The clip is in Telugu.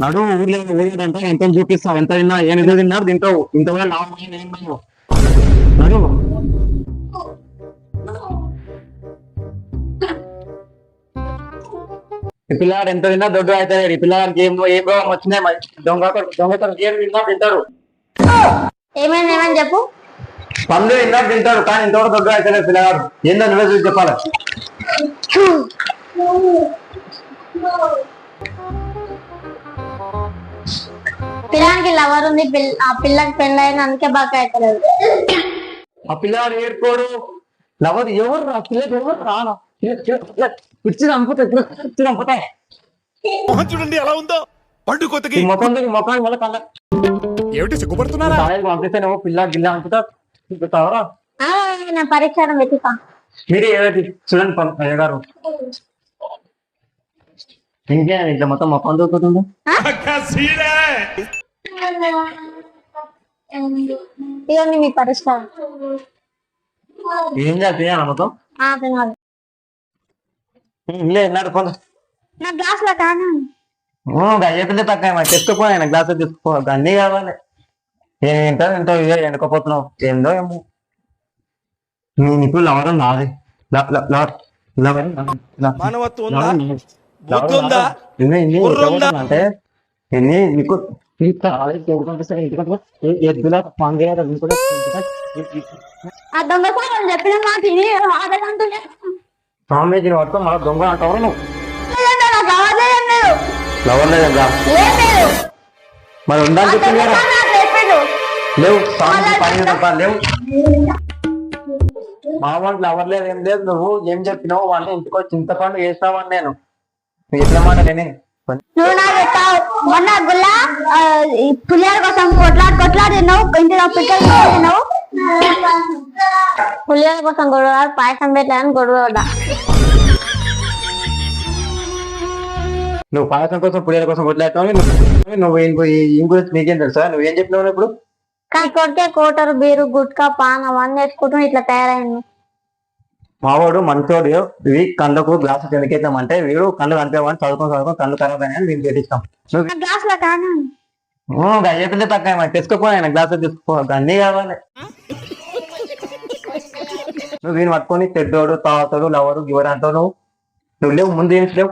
నడు ఊర్లో ఊరేదంట ఎంత చూపిస్తావు? ఎంత తిన్నా? ఏ నిధులు తిన్నారు? తింటావు. ఇంత కూడా లాభం ఏం భయం? నడు. ఈ పిల్లాడు ఎంత తిన్నా దొడ్డు అవుతాడు ఈ పిల్లాడికి ఏం ఏం రోగం వచ్చినాయి మరి? దొంగ దొంగ ఏం తిన్నా తింటారు. ఏమైంది? ఏమని చెప్పు. పండు తిన్నా తింటాడు కానీ ఇంతవరకు దొడ్డు అవుతాడు పిల్లగాడు ఏందో నువ్వే చూసి చెప్పాలి. పిల్లానికి లవర్ ఉంది ఆ పిల్లకి పెళ్ళైన అందుకే బాగా అవుతలేదు ఆ పిల్లాడు ఏడుకోడు. లవర్ ఎవరు రా పిల్లడు ఎవరు రానా పిచ్చి చంపుతాయి పిచ్చి చంపుతాయి మొహం చూడండి ఎలా ఉందో. పండు కొత్తకి ఈ ముఖం ఈ ముఖానికి మళ్ళీ కళ్ళ. ఏమిటి సిగ్గుపడుతున్నారా? కాలేజీకి పంపిస్తేనేమో పిల్ల గిల్ల అనుకుంటా చూపుతావరా ఆ, నేను పరీక్ష మీరు ఏదైతే చూడండి ఇంకే ఇట్లా మొత్తం మొఖం దూకుతుందో ఇదిగోండి మీ పరిష్కారం ఏం చేయాలి? మొత్తం? ఆ, తినాలి. లే నాడు కొంత. నా గ్లాస్లో కానీ తక్కువ మరి తెచ్చుకోపోయి గ్లాస్ తీసుకో అన్నీ కావాలి. ఏంటో ఏంటో ఇదే ఎండుకోపోతున్నావు. ఏందో ఏమో. నేను ఇప్పుడు లవరం నాది? అంటే ఎన్ని నీకు ఎద్దులా పంగేయాలి చెప్పిన మాట ఇది. ఆడగంటున్నా స్వామీజీని పట్టుకొని మళ్ళీ దొంగ అంటావు నువ్వు? లవర్ మరి చెప్పింది కదా. చెప్పాడు. లేవు స్వామి పని తప్ప లేవు. మా వాళ్ళు లేదు? ఏం లేదు నువ్వు. ఏం చెప్పినావు? వాళ్ళని ఇంటికి వచ్చి చింతపండు వేస్తావని నేను? ఎట్లా మాట నేనే మొన్న గుల్ల పులిహార కోసం కొట్లాడి కొట్లాడి తిన్నావు. ఇంటిలో పిక్కలు కూడా తిన్నావు. పులిహార కోసం గొడవ పాయసం పెట్టాలని గొడవ. నువ్వు పాయసం కోసం పులిహోర కోసం కొట్లాడుతావు నువ్వు ఏం గురించి నీకేం తెలుసా? నువ్వు చెప్పినావు ఇప్పుడు? కానీ కొట్టే కోటరు బీరు గుట్కా పాన్ వేసుకుంటూ ఇట్లా తయారైంది. మావాడు మంచోడు ఇవి కళ్ళకు గ్లాసు కిందకేద్దామంటే వీడు కళ్ళు కనిపించమని చదువుకొని చదువుకొని కళ్ళు ఖరాబ్ అయినా నేను చేపిస్తాం నువ్వు నా గ్లాస్లో కానీ చెప్పింది తక్కువ మరి తెచ్చుకోపోయి గ్లాసు తీసుకో అన్నీ కావాలి. నువ్వు వీని పట్టుకొని చెడ్డోడు తాగుతాడు లవరు గివరు అంటావు నువ్వు నువ్వు లేవు ముందు ఏం లేవు